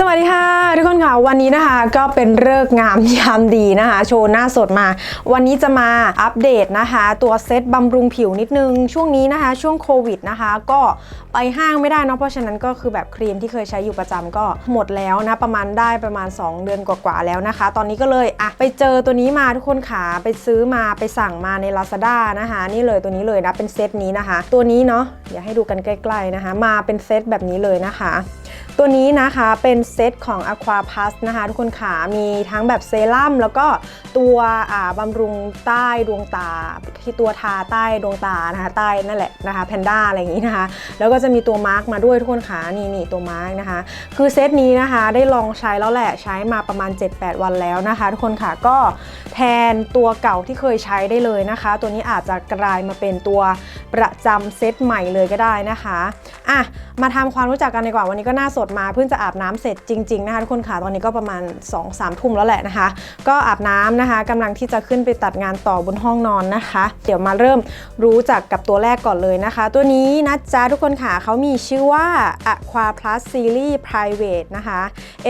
สวัสดีค่ะ ทุกคนค่ะ วันนี้นะคะก็เป็นเลิกงามยามดีนะคะ โชว์หน้าสดมา วันนี้จะมาอัปเดตนะคะ ตัวเซตบำรุงผิวนิดนึง ช่วงนี้นะคะ ช่วงโควิดนะคะ ก็ไปห้างไม่ได้เนอะเพราะฉะนั้นก็คือแบบครีมที่เคยใช้อยู่ประจำก็หมดแล้วนะ ประมาณได้ประมาณ 2 เดือนกว่าๆแล้วนะคะ ตอนนี้ก็เลยอะไปเจอตัวนี้มาทุกคนขาไปซื้อมาไปสั่งมาใน Lazada นะคะ นี่เลยตัวนี้เลยนะเป็นเซตนี้นะคะ ตัวนี้เนาะเดี๋ยวให้ดูกันใกล้ ๆนะคะ มาเป็นเซตแบบนี้เลยนะคะ ตัวนี้นะคะเป็นเซตของ Aqua Plus นะคะ ทุกคนขามีทั้งแบบเซรั่มแล้วก็ตัวอ่าบำรุงใต้ดวงตา ที่ตัวทาใต้ดวงตานะคะใต้นั่นแหละนะคะแพนด้าอะไรอย่างนี้นะคะ แล้วก็จะมีตัวมาร์กมาด้วยทุกคนขานี่นี่ตัวมาร์กนะคะ คือเซตนี้นะคะได้ลองใช้แล้วแหละใช้มาประมาณ 7-8 วันแล้วนะคะ ทุกคนค่ะก็แทนตัวเก่าที่เคยใช้ได้เลยนะคะ ตัวนี้อาจจะกลายมาเป็นตัวประจำเซตใหม่เลยก็ได้นะคะอะ มาทำความรู้จักกันดีกว่าวันนี้ก็น่าสดมาเพิ่งจะอาบน้ำเสร็จจริงๆนะคะทุกคนค่ะตอนนี้ก็ประมาณ2-3ทุ่มแล้วแหละนะคะ ก็อาบน้ำนะคะกำลังที่จะขึ้นไปตัดงานต่อบนห้องนอนนะคะ เดี๋ยวมาเริ่มรู้จักกับตัวแรกก่อนเลยนะคะ ตัวนี้นะจ๊ะทุกคนค่ะเขามีชื่อว่า Aqua Plus Series Private นะคะ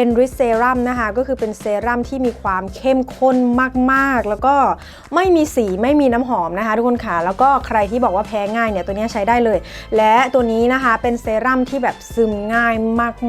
Enrich Serum นะคะก็คือเป็นเซรั่มที่มีความเข้มข้นมากๆ แล้วก็ไม่มีสีไม่มีน้ำหอมนะคะ ทุกคนค่ะแล้วก็ใครที่บอกว่าแพ้ง่ายเนี่ยตัวนี้ใช้ได้เลย และตัวนี้นะคะเป็นเซรั่มที่แบบซึมง่าย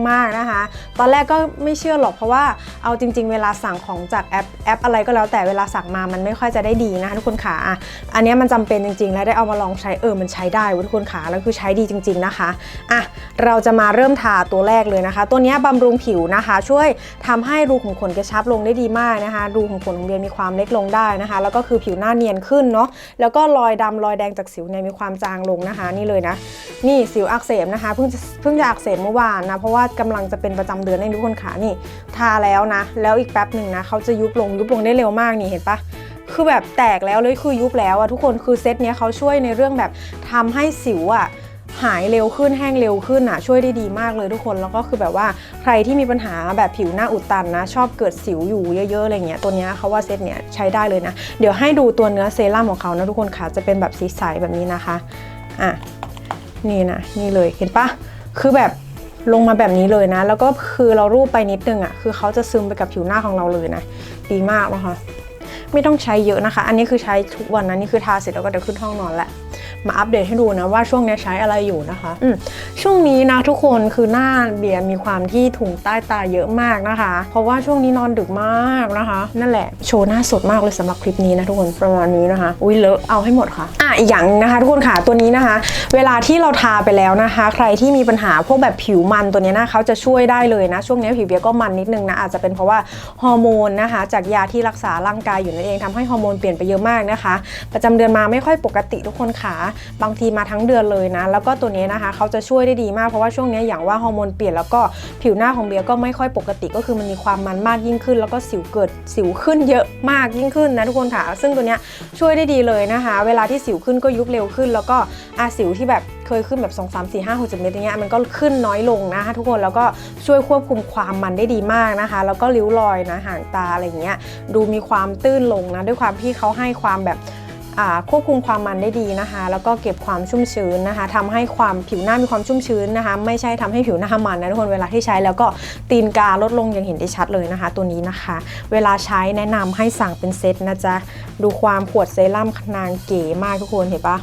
มากๆนะคะ ตอนแรกก็ไม่เชื่อหรอกเพราะว่าเอาจริง ๆ เวลาสั่งของจากแอปแอปอะไรก็แล้วแต่เวลาสั่งมามันไม่ค่อยจะได้ดีนะคะทุกคนขาอะอันนี้มันจำเป็นจริง ๆ แล้วได้เอามาลองใช้เออมันใช้ได้เว้ยทุกคนขาแล้วคือใช้ดีจริง ๆนะคะอะเราจะมาเริ่มทาตัวแรกเลยนะคะ ตัวนี้ยบำรุงผิวนะคะ ช่วยทำให้รูขุมขนกระชับลงได้ดีมากนะคะ รูขุมขนของเบียร์มีความเล็กลงได้นะคะ แล้วก็คือผิวหน้าเนียนขึ้นเนาะแล้วก็รอยดำรอยแดงจากสิวเนี่ยมีความจางลงนะคะ นี่เลยนะ นี่สิวอักเสบนะคะเพิ่งจะเพิ่งจะอักเสบเมื่อวานนะ เพราะว่ากำลังจะเป็นประจำเดือนให้ทุกคนขานี่ ทาแล้วนะ แล้วอีกแป๊บหนึ่งนะเขาจะยุบลงยุบลงได้เร็วมากนี่เห็นปะคือแบบแตกแล้วเลยคือยุบแล้วอะทุกคนคือเซตเนี้ยเขาช่วยในเรื่องแบบทำให้สิวอะหายเร็วขึ้นแห้งเร็วขึ้นอะช่วยได้ดีมากเลยทุกคนแล้วก็คือแบบว่าใครที่มีปัญหาแบบผิวหน้าอุดตันนะ ชอบเกิดสิวอยู่เยอะๆอะไรเงี้ยตัวเนี้ยเขาว่าเซตเนี้ยใช้ได้เลยนะ เดี๋ยวให้ดูตัวเนื้อเซรั่มของเขานะทุกคนค่ะจะเป็นแบบสีใสแบบนี้นะคะอะนี่นะนี่เลยเห็นปะ คือแบบลงมาแบบนี้เลยนะ แล้วก็คือเรารูปไปนิดนึงอะ่ะ คือเขาจะซึมไปกับผิวหน้าของเราเลยนะ ดีมากนะคะ ไม่ต้องใช้เยอะนะคะ อันนี้คือใช้ทุกวันนะ นี่คือทาเสร็จแล้วก็เดี๋ยวขึ้นห้องนอนแหละ มาอัปเดตให้ดูนะว่าช่วงนี้ใช้อะไรอยู่นะคะอืมช่วงนี้นะทุกคนคือหน้าเบียร์มีความที่ถุงใต้ตาเยอะมากนะคะ เพราะว่าช่วงนี้นอนดึกมากนะคะ นั่นแหละโชว์หน้าสดมากเลยสำหรับคลิปนี้นะทุกคนประมาณนี้นะคะ อุ้ยเลอะเอาให้หมดค่ะอะอีกอย่างหนึ่งนะคะ ทุกคนค่ะตัวนี้นะคะ เวลาที่เราทาไปแล้วนะคะ ใครที่มีปัญหาพวกแบบผิวมันตัวนี้นะเขาจะช่วยได้เลยนะช่วงนี้ผิวเบียร์ก็มันนิดนึงนะอาจจะเป็นเพราะว่าฮอร์โมนนะคะ จากยาที่รักษาร่างกายอยู่นั่นเองทำให้ฮอร์โมนเปลี่ยนไปเยอะมากนะคะ ประจำเดือนมาไม่ค่อยปกติทุกคนค่ะบางทีมาทั้งเดือนเลยนะ แล้วก็ตัวนี้นะคะเขาจะช่วยได้ดีมากเพราะว่าช่วงนี้อย่างว่าฮอร์โมนเปลี่ยนแล้วก็ผิวหน้าของเบียร์ก็ไม่ค่อยปกติก็คือมันมีความมันมากยิ่งขึ้น แล้วก็สิวเกิดสิวขึ้นเยอะมากยิ่งขึ้นนะทุกคนค่ะ ซึ่งตัวนี้ช่วยได้ดีเลยนะคะ เวลาที่สิวขึ้นก็ยุบเร็วขึ้น แล้วก็อาสิวที่แบบเคยขึ้นแบบ 2 3 4 5 6 7เมตรอย่างเงี้ยมันก็ขึ้นน้อยลงนะคะทุกคนแล้วก็ช่วยควบคุมความมันได้ดีมากนะคะ แล้วก็ริ้วรอยนะห่างตาอะไรเงี้ยดูมีความตื้นลงนะด้วยความที่เขาให้ความแบบ ควบคุมความมันได้ดีนะคะ แล้วก็เก็บความชุ่มชื้นนะคะทำให้ความผิวหน้ามีความชุ่มชื้นนะคะ ไม่ใช่ทำให้ผิวหน้ามันนะทุกคนเวลาที่ใช้แล้วก็ตีนกาลดลงอย่างเห็นได้ชัดเลยนะคะ ตัวนี้นะคะ เวลาใช้แนะนำให้สั่งเป็นเซตนะจ๊ะดูความขวดเซรั่มนางเก๋มากทุกคนเห็นปะ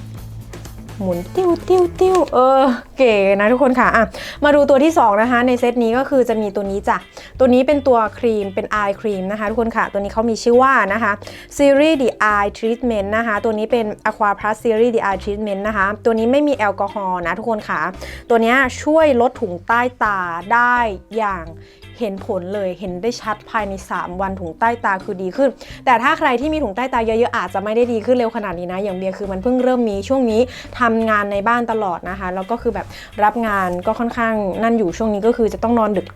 หมุนติ้วติ้วติ้วเออเก๋นะทุกคนค่ะอะ มาดูตัวที่ 2 นะคะ ในเซตนี้ก็คือจะมีตัวนี้จ้ะ ตัวนี้เป็นตัวครีมเป็น eye cream นะคะทุกคนค่ะ ตัวนี้เขามีชื่อว่านะคะ Series The Eye Treatment นะคะ ตัวนี้เป็น Aqua Plus Series The Eye Treatment นะคะ ตัวนี้ไม่มีแอลกอฮอล์นะทุกคนค่ะ ตัวเนี้ยช่วยลดถุงใต้ตาได้อย่าง เห็นผลเลยเห็นได้ชัดภายใน 3 วันถุงใต้ตาคือดีขึ้น แต่ถ้าใครที่มีถุงใต้ตาเยอะๆอาจจะไม่ได้ดีขึ้นเร็วขนาดนี้นะ อย่างเบียร์คือมันเพิ่งเริ่มมีช่วงนี้ทำงานในบ้านตลอดนะคะ แล้วก็คือแบบรับงานก็ค่อนข้างนั่นอยู่ช่วงนี้ก็คือจะต้องนอนดึก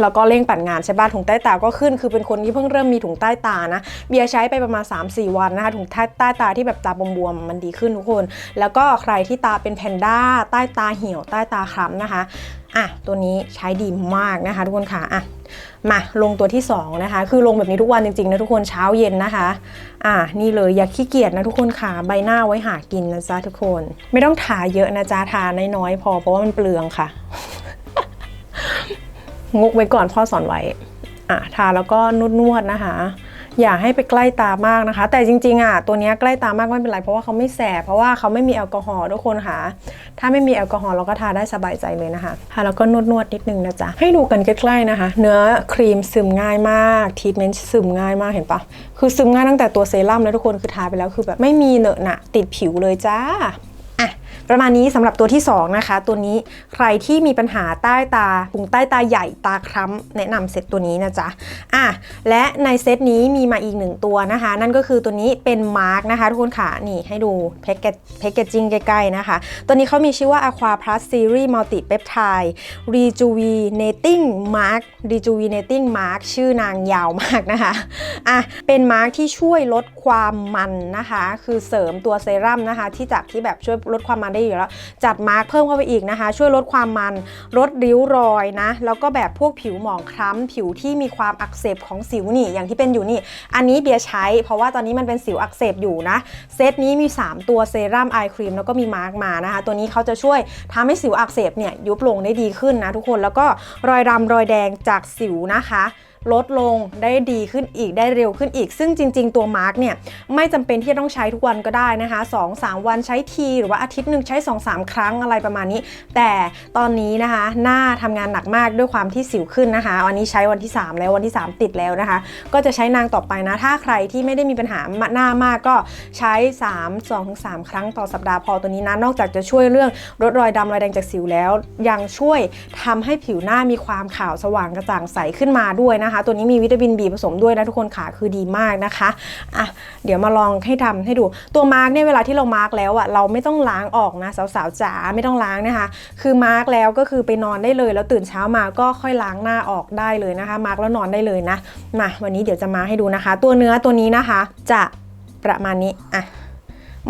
แล้วก็เร่งปั่นงานใช่ป่ะถุงใต้ตาก็ขึ้น คือเป็นคนที่เพิ่งเริ่มมีถุงใต้ตานะ เบียร์ใช้ไปประมาณ 3-4 วันนะคะ ถุงใต้ใต้ตาที่แบบตาบวมๆมันดีขึ้นทุกคน แล้วก็ใครที่ตาเป็นแพนด้า ใต้ตาเหี่ยวใต้ตาคล้ำนะคะอะตัวนี้ใช้ดีมากนะคะทุกคนค่ะอะมาลงตัวที่สองนะคะ คือลงแบบนี้ทุกวันจริงๆนะทุกคนเช้าเย็นนะคะ อะนี่เลยอย่าขี้เกียจนะทุกคนค่ะใบหน้าไว้หากินนะจ๊ะทุกคน ไม่ต้องทาเยอะนะจ๊ะทาน้อยๆพอเพราะว่ามันเปลืองค่ะ งกไว้ก่อนพ่อสอนไว้อะทาแล้วก็นวดนวดๆนะคะ อย่าให้ไปใกล้ตามากนะคะ แต่จริงๆอะตัวนี้ใกล้ตามากไม่เป็นไรเพราะว่าเขาไม่แสบเพราะว่าเขาไม่มีแอลกอฮอล์ทุกคนค่ะ ถ้าไม่มีแอลกอฮอล์เราก็ทาได้สบายใจเลยนะคะทาแล้วก็นวดนวดๆนิดนึงนะจ๊ะให้ดูกันใกล้ๆนะคะ เนื้อครีมซึมง่ายมากทีทเมนต์ซึมง่ายมากเห็นปะคือซึมง่ายตั้งแต่ตัวเซรั่มแล้วทุกคนคือทาไปแล้วคือแบบไม่มีเหนอะหนะติดผิวเลยจ้า ประมาณนี้สำหรับตัวที่ 2 นะคะ ตัวนี้ใครที่มีปัญหาใต้ตาถุงใต้ตาใหญ่ตาคล้ำแนะนำเซตตัวนี้นะจ๊ะอะและในเซตนี้มีมาอีกหนึ่งตัวนะคะ นั่นก็คือตัวนี้เป็นมาร์กนะคะทุกคนค่ะนี่ให้ดูแพ็กเกจแพ็กเกจจิ้งใกล้ๆนะคะ ตัวนี้เขามีชื่อว่า Aqua Plus Series Multi Peptide Rejuvenating Mark Rejuvenating Mark ชื่อนางยาวมากนะคะอะเป็นมาร์กที่ช่วยลดความมันนะคะ คือเสริมตัวเซรั่มนะคะ ที่จากที่แบบช่วยลดความมันได้อยู่แล้ว จัดมาร์กเพิ่มเข้าไปอีกนะคะ ช่วยลดความมันลดริ้วรอยนะ แล้วก็แบบพวกผิวหมองคล้ำผิวที่มีความอักเสบของสิวนี่ อย่างที่เป็นอยู่นี่ อันนี้เบียร์ใช้ เพราะว่าตอนนี้มันเป็นสิวอักเสบอยู่นะ เซตนี้มี 3 ตัวเซรั่มไอครีมแล้วก็มีมาร์กมานะคะ ตัวนี้เขาจะช่วยทำให้สิวอักเสบเนี่ยยุบลงได้ดีขึ้นนะทุกคน แล้วก็รอยดำรอยแดงจากสิวนะคะ ลดลงได้ดีขึ้นอีกได้เร็วขึ้นอีก ซึ่งจริง ๆ ตัวมาร์กเนี่ยไม่จำเป็นที่จะต้องใช้ทุกวันก็ได้นะคะ2-3 วันใช้ที หรือว่าอาทิตย์หนึ่งใช้ 2-3 ครั้งอะไรประมาณนี้ แต่ตอนนี้นะคะหน้าทำงานหนักมากด้วยความที่สิวขึ้นนะคะวันนี้ใช้วันที่ 3 แล้ววันที่ 3 ติดแล้วนะคะ ก็จะใช้นางต่อไปนะ ถ้าใครที่ไม่ได้มีปัญหาหน้ามากก็ใช้ 3 2-3 ครั้งต่อสัปดาห์พอตัวนี้นะนอกจากจะช่วยเรื่องลดรอยดำรอยแดงจากสิวแล้ว ยังช่วยทำให้ผิวหน้ามีความขาวสว่างกระจ่างใสขึ้นมาด้วยนะคะตัวนี้มีวิตามินบีผสมด้วยนะทุกคนขาคือดีมากนะคะอะเดี๋ยวมาลองให้ทำให้ดูตัวมาร์กเนี่ยเวลาที่เรามาร์กแล้วอะเราไม่ต้องล้างออกนะสาวๆจ๋าไม่ต้องล้างนะคะ คือมาร์กแล้วก็คือไปนอนได้เลย แล้วตื่นเช้ามาก็ค่อยล้างหน้าออกได้เลยนะคะ มาร์กแล้วนอนได้เลยนะมาวันนี้เดี๋ยวจะมาให้ดูนะคะ ตัวเนื้อตัวนี้นะคะ จะประมาณนี้อะ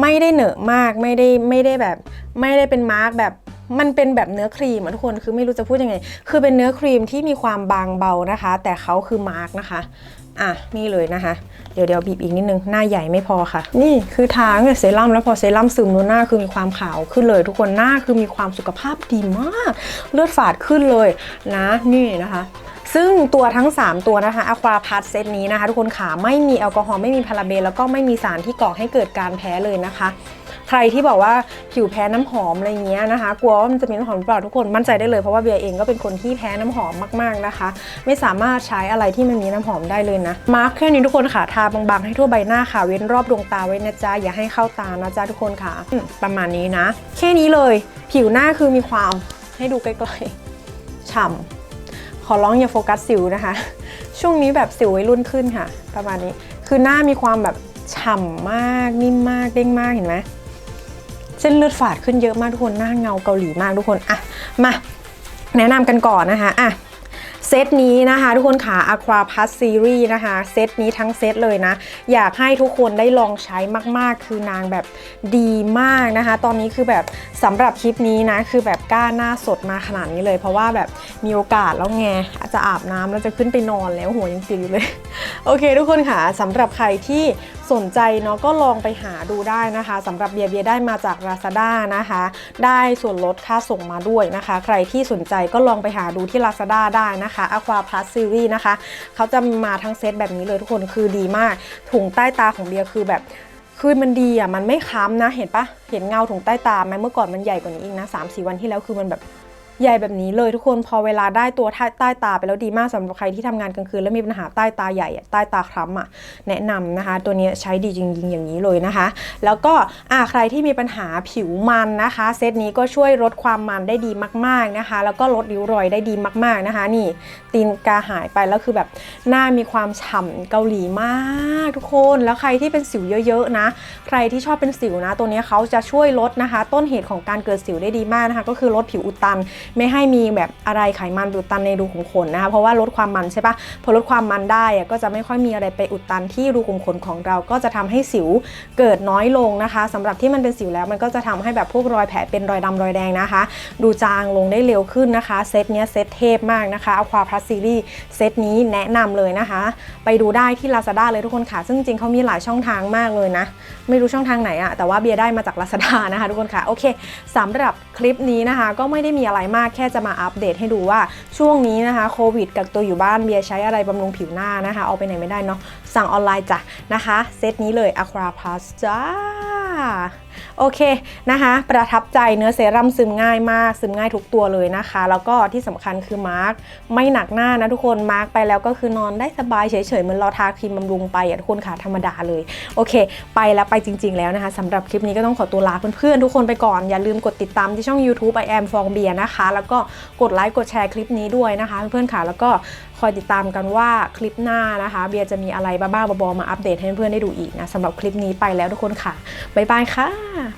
ไม่ได้เหนอะมากไม่ได้ไม่ได้แบบ ไม่ได้เป็นมาร์กแบบ มันเป็นแบบเนื้อครีมอะทุกคนคือไม่รู้จะพูดยังไง คือเป็นเนื้อครีมที่มีความบางเบานะคะ แต่เขาคือมาร์กนะคะ อะนี่เลยนะคะ เดี๋ยวเดี๋ยวบีบอีกนิดนึงหน้าใหญ่ไม่พอค่ะ นี่คือทาเนี่ยเซรั่มแล้วพอเซรั่มซึมลงหน้าคือมีความขาวขึ้นเลย ทุกคนหน้าคือมีความสุขภาพดีมาก เลือดฝาดขึ้นเลยนะนี่นะคะซึ่งตัวทั้ง 3 ตัวนะคะอควาพัทเซตนี้นะคะ ทุกคนขาไม่มีแอลกอฮอล์ไม่มีพาราเบนแล้วก็ไม่มีสารที่ก่อให้เกิดการแพ้เลยนะคะ ใครที่บอกว่าผิวแพ้น้ำหอมอะไรเงี้ยนะคะ กลัวว่ามันจะมีน้ำหอมหรือเปล่าทุกคนมั่นใจได้เลยเพราะว่าเบียเองก็เป็นคนที่แพ้น้ำหอมมากๆนะคะ ไม่สามารถใช้อะไรที่มันมีน้ำหอมได้เลยนะมาร์คแค่นี้ทุกคนค่ะทาบางๆให้ทั่วใบหน้าค่ะเว้นรอบดวงตาไว้นะจ๊ะอย่าให้เข้าตานะจ๊ะทุกคนค่ะ ประมาณนี้นะ แค่นี้เลยผิวหน้าคือมีความให้ดูใกล้ๆฉ่ำขอร้องอย่าโฟกัสสิวนะคะ ช่วงนี้แบบสิววัยรุ่นขึ้นค่ะ ประมาณนี้คือหน้ามีความแบบฉ่ำมากนิ่มมากเด้งมากเห็นไหม เส้นเลือดฝาดขึ้นเยอะมากทุกคนหน้าเงาเกาหลีมากทุกคนอะมาแนะนำกันก่อนนะคะอะ เซตนี้นะคะ ทุกคนขา Aqua Plus Series นะคะ เซตนี้ทั้งเซตเลยนะ อยากให้ทุกคนได้ลองใช้มากๆ คือนางแบบดีมากนะคะ ตอนนี้คือแบบสำหรับคลิปนี้นะ คือแบบกล้าหน้าสดมาขนาดนี้เลย เพราะว่าแบบมีโอกาสแล้วไงอาจจะอาบน้ำแล้วจะขึ้นไปนอนแล้วหัวยังติดอยู่เลย โอเค ทุกคนค่ะสำหรับใครที่สนใจเนาะก็ลองไปหาดูได้นะคะสำหรับเบียร์เบียร์ได้มาจาก Lazada นะคะ ได้ส่วนลดค่าส่งมาด้วยนะคะ ใครที่สนใจก็ลองไปหาดูที่ Lazada ได้นะคะ Aqua Plus Series นะคะเขาจะมาทั้งเซตแบบนี้เลยทุกคนคือดีมาก ถุงใต้ตาของเบียร์คือแบบคือมันดีอะมันไม่ค้ำนะเห็นปะเห็นเงาถุงใต้ตาไหมเมื่อก่อนมันใหญ่กว่านี้อีกนะสามสี่วันที่แล้วคือมันแบบ ใหญ่แบบนี้เลยทุกคนพอเวลาได้ตัวใต้ใต้ตาไปแล้วดีมากสำหรับใครที่ทำงานกลางคืนแล้วมีปัญหาใต้ตาใหญ่ใต้ตาคล้ำอะแนะนำนะคะ ตัวนี้ใช้ดีจริงๆอย่างนี้เลยนะคะ แล้วก็อ่าใครที่มีปัญหาผิวมันนะคะ เซตนี้ก็ช่วยลดความมันได้ดีมากๆนะคะ แล้วก็ลดริ้วรอยได้ดีมากๆนะคะ นี่ตีนกาหายไปแล้วคือแบบหน้ามีความฉ่ำเกาหลีมากทุกคนแล้วใครที่เป็นสิวเยอะๆนะ ใครที่ชอบเป็นสิวนะ ตัวนี้เขาจะช่วยลดนะคะ ต้นเหตุของการเกิดสิวได้ดีมากนะคะ ก็คือลดผิวอุดตันไม่ให้มีแบบอะไรไขมันอุดตันในรูขุมขนนะคะ เพราะว่าลดความมันใช่ปะพอลดความมันได้ก็จะไม่ค่อยมีอะไรไปอุดตันที่รูขุมขนของเราก็จะทำให้สิวเกิดน้อยลงนะคะสำหรับที่มันเป็นสิวแล้วมันก็จะทำให้แบบพวกรอยแผลเป็นรอยดำรอยแดงนะคะ ดูจางลงได้เร็วขึ้นนะคะเซตเนี้ยเซตเทพมากนะคะ Aqua Plus Series เซตนี้แนะนำเลยนะคะ ไปดูได้ที่ Lazada เลยทุกคนค่ะ ซึ่งจริงเขามีหลายช่องทางมากเลยนะ ไม่รู้ช่องทางไหนอะแต่ว่าเบียร์ได้มาจาก Lazada นะคะทุกคนค่ะโอเคสำหรับคลิปนี้นะคะ ก็ไม่ได้มีอะไรมากแค่จะมาอัปเดตให้ดูว่าช่วงนี้นะคะโควิดกักตัวอยู่บ้านเบียร์ใช้อะไรบำรุงผิวหน้านะคะ เอาไปไหนไม่ได้เนาะสั่งออนไลน์จ้ะนะคะ เซตนี้เลย Aqua Plus จ้า โอเคนะคะ ประทับใจเนื้อเซรั่มซึมง่ายมาก ซึมง่ายทุกตัวเลยนะคะ แล้วก็ที่สำคัญคือมาร์กไม่หนักหน้านะทุกคนมาร์กไปแล้วก็คือนอนได้สบายเฉยๆเหมือนเราทาครีมบำรุงไปอะทุกคนค่ะธรรมดาเลย โอเค ไปแล้วไปจริง ๆ แล้วนะคะสำหรับคลิปนี้ก็ต้องขอตัวลาเพื่อนๆทุกคนไปก่อน อย่าลืมกดติดตามที่ช่อง YouTube I am Fong Beer นะคะ แล้วก็กดไลค์กดแชร์คลิปนี้ด้วยนะคะ เพื่อนๆค่ะแล้วก็ คอยติดตามกันว่าคลิปหน้านะคะ เบียร์จะมีอะไรบ้าๆบอๆมาอัปเดตให้เพื่อนๆได้ดูอีกนะสำหรับคลิปนี้ไปแล้วทุกคนค่ะ บ๊ายบายค่ะ